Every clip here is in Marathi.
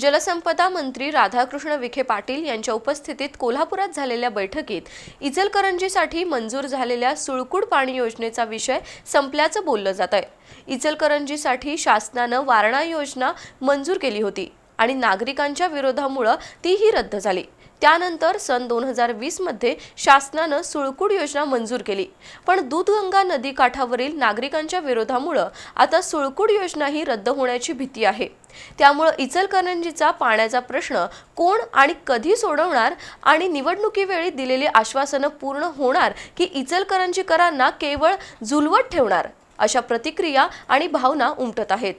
जलसंपदा मंत्री राधाकृष्ण विखे पाटील यांच्या उपस्थितीत कोल्हापुरात झालेल्या बैठकीत इचलकरंजीसाठी मंजूर झालेल्या सुळकुड पाणी योजनेचा विषय संपल्याचं बोललं जात आहे. इचलकरंजीसाठी शासनानं वारणा योजना मंजूर केली होती आणि नागरिकांच्या विरोधामुळं तीही रद्द झाली. त्यानंतर सन दोन हजार वीसमध्ये शासनानं सुळकूड योजना मंजूर केली. पण दूधगंगा नदी काठावरील नागरिकांच्या विरोधामुळं आता सुळकुड योजनाही रद्द होण्याची भीती आहे. त्यामुळं इचलकरंजीचा पाण्याचा प्रश्न कोण आणि कधी सोडवणार आणि निवडणुकीवेळी दिलेली आश्वासनं पूर्ण होणार की इचलकरंजीकरांना केवळ झुलवत ठेवणार अशा प्रतिक्रिया आणि भावना उमटत आहेत.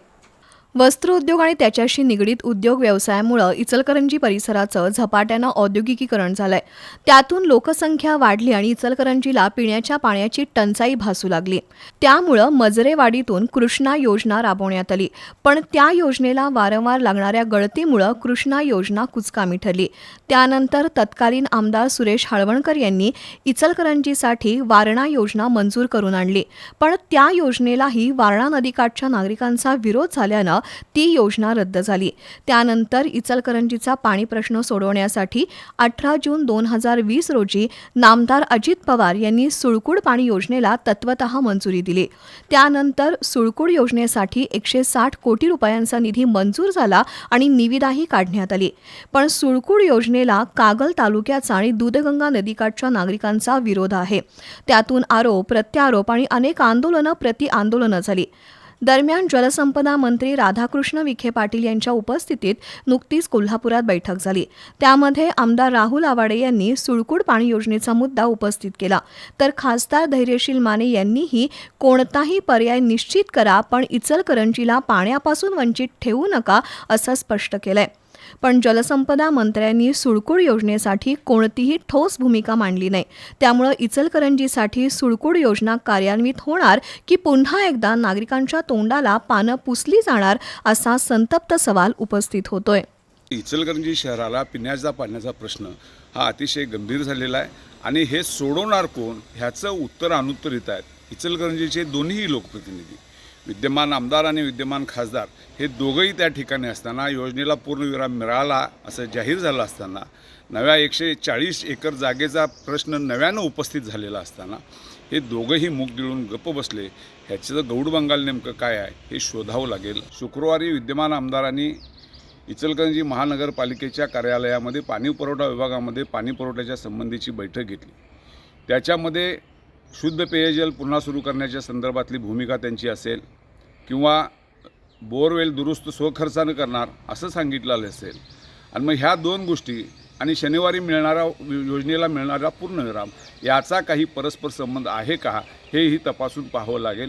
वस्त्रोद्योग आणि त्याच्याशी निगडीत उद्योग व्यवसायामुळं इचलकरंजी परिसराचं झपाट्यानं औद्योगिकीकरण झालंय. त्यातून लोकसंख्या वाढली आणि इचलकरंजीला पिण्याच्या पाण्याची टंचाई भासू लागली. त्यामुळं मजरेवाडीतून कृष्णा योजना राबवण्यात आली. पण त्या योजनेला वारंवार लागणाऱ्या गळतीमुळं कृष्णा योजना कुचकामी ठरली. त्यानंतर तत्कालीन आमदार सुरेश हळवणकर यांनी इचलकरंजीसाठी वारणा योजना मंजूर करून आणली. पण त्या योजनेलाही वारणा नदीकाठच्या नागरिकांचा विरोध झाल्यानं ती योजना रद्द झाली. त्यानंतर इचलकरंजीचा पाणी प्रश्न सोडवण्यासाठी अठरा जून दोन हजार वीस रोजी नामदार अजित पवार यांनी सुळकुड पाणी योजनेला तत्वत मंजुरी दिली. त्यानंतर सुळकुड योजनेसाठी एकशे साठ कोटी रुपयांचा निधी मंजूर झाला आणि निविदाही काढण्यात आली. पण सुळकुड योजनेला कागल तालुक्याचा आणि दूधगंगा नदीकाठच्या नागरिकांचा विरोध आहे. त्यातून आरोप प्रत्यारोप आणि अनेक आंदोलनं प्रति आंदोलनं झाली. दरम्यान जलसंपदा मंत्री राधाकृष्ण विखे पाटील यांच्या उपस्थितीत नुकतीच कोल्हापुरात बैठक झाली. त्यामध्ये आमदार राहुल आवाडे यांनी सुळकुड पाणी योजनेचा मुद्दा उपस्थित केला. तर खासदार धैर्यशील माने यांनीही कोणताही पर्याय निश्चित करा पण इचलकरंजीला पाण्यापासून वंचित ठेवू नका असं स्पष्ट केलंय. पण जलसंपदा मंत्र्यांनी सुळकुड योजनेसाठी कोणतीही ठोस भूमिका मांडली नाही. त्यामुळं इचलकरंजीसाठी सुळकूड योजना कार्यान्वित होणार की पुन्हा एकदा नागरिकांच्या तोंडाला पानं पुसली जाणार असा संतप्त सवाल उपस्थित होतोय. इचलकरंजी शहराला पिण्याचा पाण्याचा प्रश्न हा अतिशय गंभीर झालेला आहे आणि हे सोडवणार कोण ह्याचं उत्तर अनुत्तर येत आहेत इचलकरंजीचे दोन्ही लोकप्रतिनिधी विद्यमान आमदार आणि विद्यमान खासदार हे दोघंही त्या ठिकाणी असताना योजनेला पूर्णविराम मिळाला असं जाहीर झालं असताना नव्या एकशे चाळीस एकर जागेचा प्रश्न नव्यानं उपस्थित झालेला असताना हे दोघंही मुख गिळून गप्प बसले. ह्याचं गौड बंगाल नेमकं काय आहे हे शोधावं लागेल. शुक्रवारी विद्यमान आमदारांनी इचलकरंजी महानगरपालिकेच्या कार्यालयामध्ये पाणी पुरवठा विभागामध्ये पाणी पुरवठ्याच्या संबंधीची बैठक घेतली. त्याच्यामध्ये शुद्ध पेयजल पुन्हा सुरू करण्याच्या संदर्भातली भूमिका त्यांची असेल. किंवा बोरवेल दुरुस्त स्वखर्चानं करणार असं सांगितलेलं असेल. आणि मग ह्या दोन गोष्टी आणि शनिवारी मिळणारा योजनेला मिळणारा पूर्णविराम याचा काही परस्पर संबंध आहे का हेही तपासून पाहावं लागेल.